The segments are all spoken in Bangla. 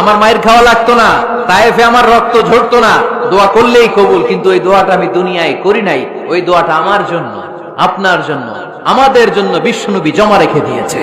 আমার মায়ের খাওয়া লাগতো না, তায়েফে আমার রক্ত ঝরতো না। দোয়া করলেই কবুল, কিন্তু ওই দোয়াটা আমি দুনিয়ায় করি নাই, ওই দোয়াটা আমার জন্য, আপনার জন্য, আমাদের জন্য বিশ্বনবী জমা রেখে দিয়েছে।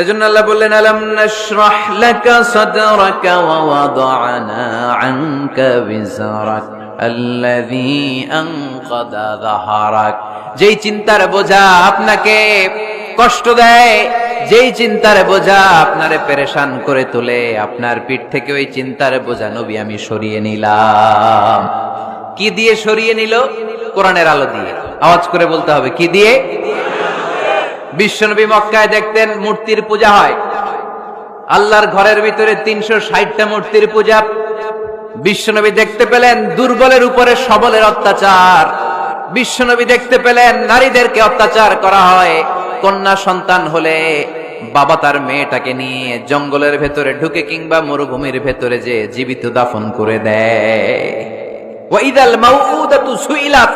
এজন্য আল্লাহ বললেন, আলাম নাশরাহ লাকা সাদরাকা ওয়া ওয়াদানা আনকা বিজরাক আল্লাযী আনকাদা যাহারাক। যেই চিন্তার বোঝা আপনাকে কষ্ট দেয়, যেই চিন্তার বোঝা আপনারে পেরেশান করে তোলে, আপনার পিঠ থেকে ওই চিন্তার বোঝা নবী আমি সরিয়ে নিলাম। কি দিয়ে সরিয়ে নিল? কোরআনের আলো দিয়ে। আওয়াজ করে বলতে হবে, কি দিয়ে? বিশ্বনবী মক্কায় দেখতেন মূর্তির পূজা হয়। আল্লাহর ঘরের ভিতরে তিনশো ষাটটা মূর্তির পূজা। বিশ্বনবী দেখতে পেলেন দুর্বলের উপরে সবলের অত্যাচার। বিশ্বনবী দেখতে পেলেন নারীদেরকে অত্যাচার করা হয়। কন্যা সন্তান হলে বাবা তার মেয়েটাকে নিয়ে জঙ্গলের ভেতরে ঢুকে কিংবা মরুভূমির ভেতরে যে জীবিত দাফন করে দেয়। ওয়াইদাল মাউউদাতু সুইলাত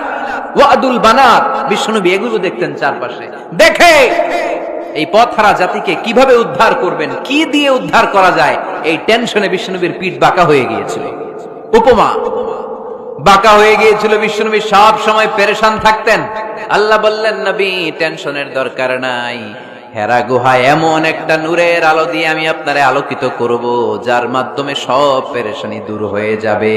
ওয়াদুল বানাত। বিষ্ণুনবী এগুলো দেখতেন চারপাশে। দেখে এই জাতিকে কীভাবে উদ্ধার করবেন, কি দিয়ে উদ্ধার করা যায়, এই টেনশনে পিঠ বাঁকা হয়ে গিয়েছিল। উপমা। বাঁকা হয়ে গিয়েছিল সব সময় পেরেশান থাকতেন। আল্লাহ বললেন, নবী, টেনশনের দরকার নাই। হেরা গুহায় এমন একটা নূরের আলো দিয়ে আমি আপনারে আলোকিত করব, যার মাধ্যমে সব পেরেশানি দূর হয়ে যাবে।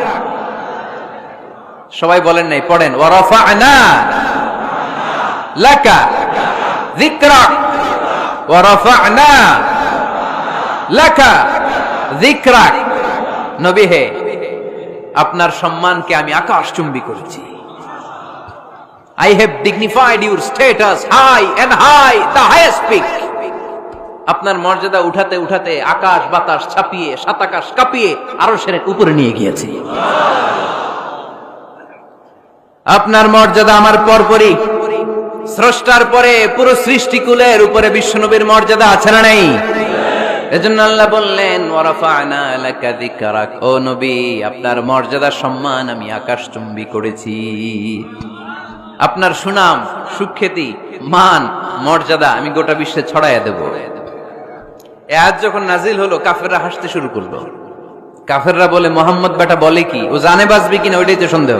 সবাই বলেন নাই পড়েন। ওয়ারাফা'না লাকা যিকরাক ওয়ারাফা'না লাকা যিকরাক নবী হে আপনার সম্মানকে আমি আকাশ চুম্বি করেছি। I have dignified your status high and high, the highest peak. আপনার মর্যাদা উঠাতে উঠাতে আকাশ বাতাস ছাপিয়ে সাত আকাশ কাঁপিয়ে আরও সেরে উপরে নিয়ে গিয়েছি। আপনার মর্যাদা আমার পরপরই। স্রষ্টার পরে পুরো সৃষ্টিকুলের উপরে বিশ্বনবীর মর্যাদা আছে না নাই? এজন্য আল্লাহ আপনার মর্যাদা সম্মান আমি আকাশ করেছি। আপনার সুনাম, সুখ্যাতি, মান, মর্যাদা আমি গোটা বিশ্বে ছড়াইয়া দেব। এ আজ যখন নাজিল হলো, কাফেররা হাসতে শুরু করল। কাফেররা বলে, মোহাম্মদ বেটা বলে কি? ও জানে বাঁচবি কিনা, ওইটাই তো সন্দেহ।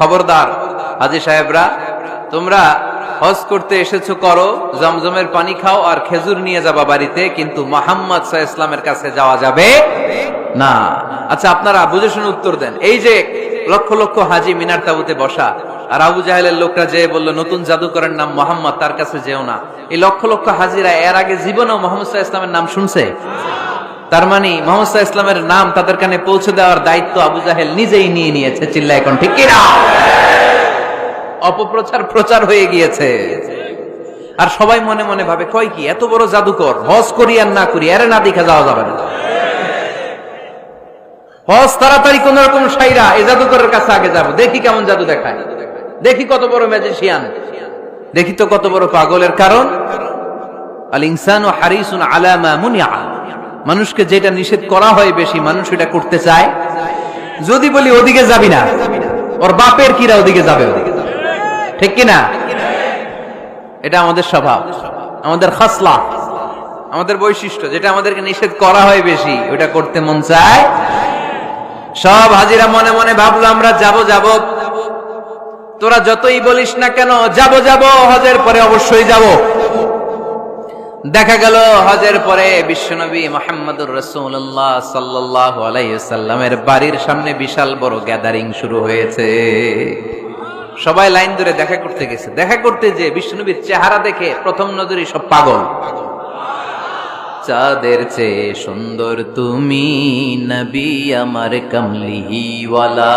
খবরদার, হাজি সাহেবরা, তোমরা হজ করতে এসেছ করো, জমজমের পানি খাও আর খেজুর নিয়ে যাবা বাড়িতে, কিন্তু মোহাম্মদ সাহা ইসলামের কাছে যাওয়া যাবে না। আচ্ছা আপনারা বুঝে শুনে উত্তর দেন। এই যে লক্ষ লক্ষ হাজি মিনার তাবুতে বসা, আর আবু জাহেলের লোকরা যে বলল, নতুন জাদুকরের নাম মোহাম্মদ, তার কাছে যেও না। এই লক্ষ লক্ষ হাজিরা এর আগে জীবনেও মোহাম্মদ ইসলামের নাম শুনছে? তার মানে মোহাম্মদ ইসলামের নাম তাদের কানে পৌঁছে দেওয়ার দায়িত্ব আবু জাহেল নিজেই নিয়ে নিয়েছে চিল্লা এখন, ঠিক কিনা? অপপ্রচার প্রচার হয়ে গিয়েছে। আর সবাই মনে মনে ভাবে, কয় কি, এত বড় জাদুকর, হজ করি আর না করি, এর না দেখা যাওয়া যাবে না। হজ তাড়াতাড়ি কোন রকম সাইরা এই জাদুকরের কাছে আগে যাব, দেখি কেমন জাদু দেখায়। দেখি কত বড় ম্যাজিশিয়ান দেখি তো কত বড় পাগলের কারণ। আল ইনসান ও হারিসুন আলামা মুনিয়া মানুষকে যেটা নিষেধ করা হয় বেশি, মানুষ এটা করতে চায়। যদি বলি ওদিকে যাবি না, ওর বাপের কিরা ওদিকে যাবে? ঠিক কিনা? এটা আমাদের স্বভাব, আমাদের খাসলা, আমাদের বৈশিষ্ট্য, যেটা আমাদেরকে নিষেধ করা হয় বেশি, ওটা করতে মন চায়। সব হাজিরা মনে মনে ভাবলো, আমরা যাব যাব। তোরা যতই বলিস না কেন, যাব যাব, হজের পরে অবশ্যই যাব। দেখা গেল হজের পরে বিশ্বনবী মোহাম্মদুর রসুল্লাহ সাল্লাহ আলাইসাল্লামের বাড়ির সামনে বিশাল বড় গ্যাদারিং শুরু হয়েছে। সবাই লাইন ধরে দেখা করতে গেছে। দেখা করতে যে বিষ্ণুবীর চেহারা দেখে প্রথম নজরে সব পাগল। চাঁদের চেয়ে সুন্দর তুমি নবী আমার কমলিওয়ালা।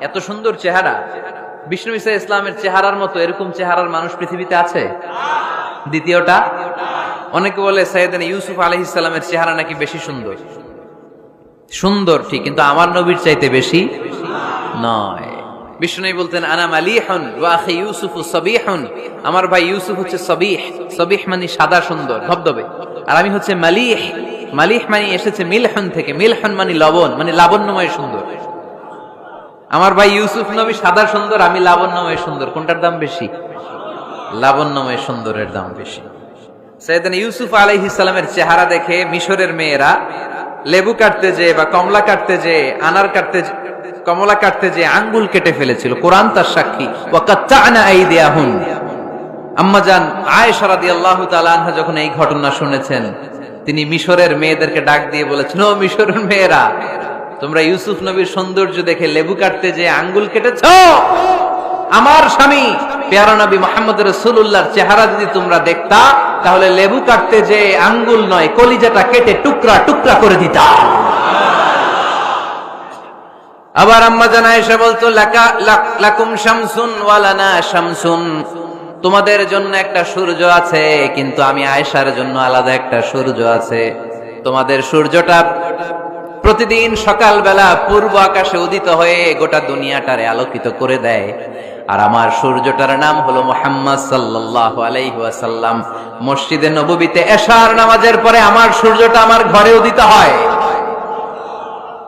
এত সুন্দর চেহারা। বিষ্ণু ইসা ইসলামের চেহারার মতো এরকম চেহারার মানুষ পৃথিবীতে আছে? দ্বিতীয়টা, অনেকে বলে সৈয়দান ইউসুফ আলহ ইসলামের চেহারা নাকি বেশি সুন্দর। সুন্দর ঠিক, কিন্তু আমার নবীর চাইতে বেশি নয়। বিষ্ণু বলতেন, আনা মালিহন ওয়াখি ইউসুফ সবিহন। আমার ভাই ইউসুফ হচ্ছে সবিহ। সবিহ মানে সাদা সুন্দর, ধবধবে। আর আমি হচ্ছে মালিহ। মালিহ মানে এসেছে মিলহন থেকে। মিলহন মানে লবণ মানে লাবণ্যময় সুন্দর। আমার ভাই ইউসুফ নবী সাদা সুন্দর, আমি লাবণ্যময় সুন্দর। কোনটার দাম বেশি? লাবণ্যময় সুন্দরের দাম বেশি। সৈয়দান ইউসুফ আলাইহিস সালামের চেহারা দেখে মিশরের মেয়েরা লেবু কাটতে যে বা কমলা কাটতে যে আনার কাটতে কমলা কাটতে যে আঙ্গুল কেটে ফেলেছিল। কোরআন তার সাক্ষী। ওয়াকাত্তানা আইদিয়াহুন। আম্মা জান আয়েশা রাদিয়াল্লাহু তাআলা আনহা যখন এই ঘটনা শুনেছেন, তিনি মিশরের মেয়েদেরকে ডাক দিয়ে বলেছেন, ও মিশরের মেয়েরা তোমরা ইউসুফ নবীর সৌন্দর্য দেখে লেবু কাটতে যে আঙ্গুল কেটেছ? আমার স্বামী, পেয়ারা নবী মোহাম্মদ রসুল্লাহর চেহারা যদি তোমরা দেখতা, তাহলে লেবু কাটতে যে আঙ্গুল নয়, কলিজাটা কেটে টুকরা টুকরা করে দিতা। আবার আম্মা জানা এসে বলতো লাকুম শামসুন ওয়ালানা শামসুন। তোমাদের জন্য একটা সূর্য আছে, কিন্তু আমি আয়েশার জন্য আলাদা একটা সূর্য আছে। তোমাদের সূর্যটা প্রতিদিন সকালবেলা পূর্ব আকাশে উদিত হয়ে গোটা দুনিয়াটারে আলোকিত করে দেয়। আর আমার সূর্যটার নাম হলো মোহাম্মদ সাল্লাল্লাহু আলাইহাসাল্লাম মসজিদে নবীতে এশার নামাজের পরে আমার সূর্যটা আমার ঘরে উদিত হয়।